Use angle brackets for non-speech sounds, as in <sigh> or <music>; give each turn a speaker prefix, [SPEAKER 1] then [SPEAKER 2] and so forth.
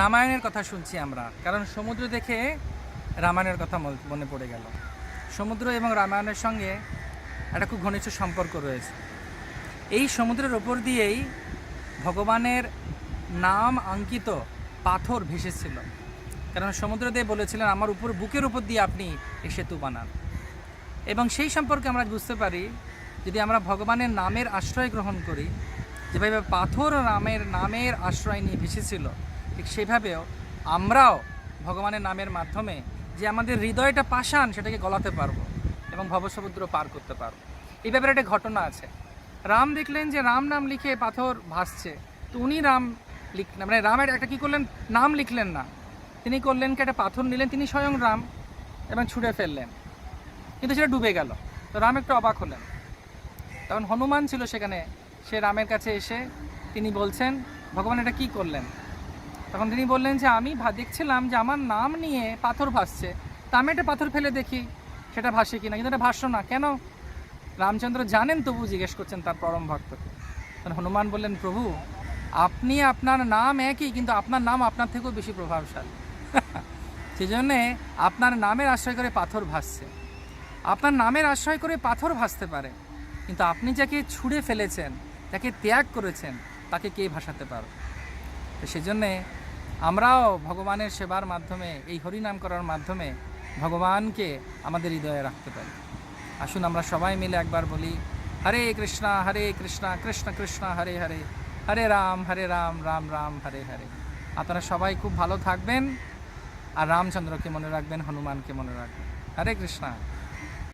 [SPEAKER 1] রামায়ণের কথা শুনছি আমরা কারণ সমুদ্র দেখে রামায়ণের কথা মনে পড়ে গেল সমুদ্র এবং রামায়ণের সঙ্গে একটা খুব ঘনিষ্ঠ সম্পর্ক রয়েছে এই সমুদ্রের ওপর দিয়েই ভগবানের নাম আঙ্কিত পাথর ভেসেছিল কারণ সমুদ্রদেব বলেছিলেন আমার উপর বুকের উপর দিয়ে আপনি এই সেতু বানান এবং সেই সম্পর্কে আমরা বুঝতে পারি যদি আমরা ভগবানের নামের আশ্রয় গ্রহণ করি যেভাবে পাথর রামের নামের আশ্রয় নিয়ে ভেসেছিল ঠিক সেভাবেও আমরাও ভগবানের নামের মাধ্যমে যে আমাদের হৃদয়টা পাষাণ সেটাকে গলাতে পারবো এবং ভবসমুদ্র পার করতে পারব এই ব্যাপারে একটা ঘটনা আছে রাম দেখলেন যে রাম নাম লিখে পাথর ভাসছে তো উনি রাম লিখ মানে রামের একটা কী করলেন নাম লিখলেন না তিনি করলেন কি একটা পাথর নিলেন তিনি স্বয়ং রাম এবং ছুঁড়ে ফেললেন কিন্তু সেটা ডুবে গেল তো রাম একটু অবাক হলেন তখন হনুমান ছিল সেখানে সে রামের কাছে এসে তিনি বলছেন ভগবান এটা কী করলেন তখন তিনি বললেন যে আমি দেখছিলাম যে আমার নাম নিয়ে পাথর ভাসছে তা আমি একটা পাথর ফেলে দেখি সেটা ভাসে কিনা কিন্তু এটা ভাসো না কেন রামচন্দ্র জানেন তবু জিজ্ঞেস করছেন তার পরম ভক্তকে তখন হনুমান বললেন প্রভু আপনি আপনার নাম একই কিন্তু আপনার নাম আপনার থেকেও বেশি প্রভাবশালী <laughs> সেই জন্যে আপনার নামের আশ্রয় করে পাথর ভাসছে আপনার নামের আশ্রয় করে পাথর ভাসতে পারে কিন্তু আপনি যাকে ছুঁড়ে ফেলেছেন তাকে ত্যাগ করেছেন তাকে কে ভাসাতে পারো তো সেজন্যে আমরাও ভগবানের সেবার মাধ্যমে এই হরিনাম করার মাধ্যমে ভগবানকে আমাদের হৃদয়ে রাখতে পারি আসুন আমরা সবাই মিলে একবার বলি হরে কৃষ্ণা হরে কৃষ্ণা কৃষ্ণ কৃষ্ণ হরে হরে হরে রাম হরে রাম রাম রাম হরে হরে আপনারা সবাই খুব ভালো থাকবেন আর রামচন্দ্রকে মনে রাখবেন হনুমানকে মনে রাখবেন হরে কৃষ্ণা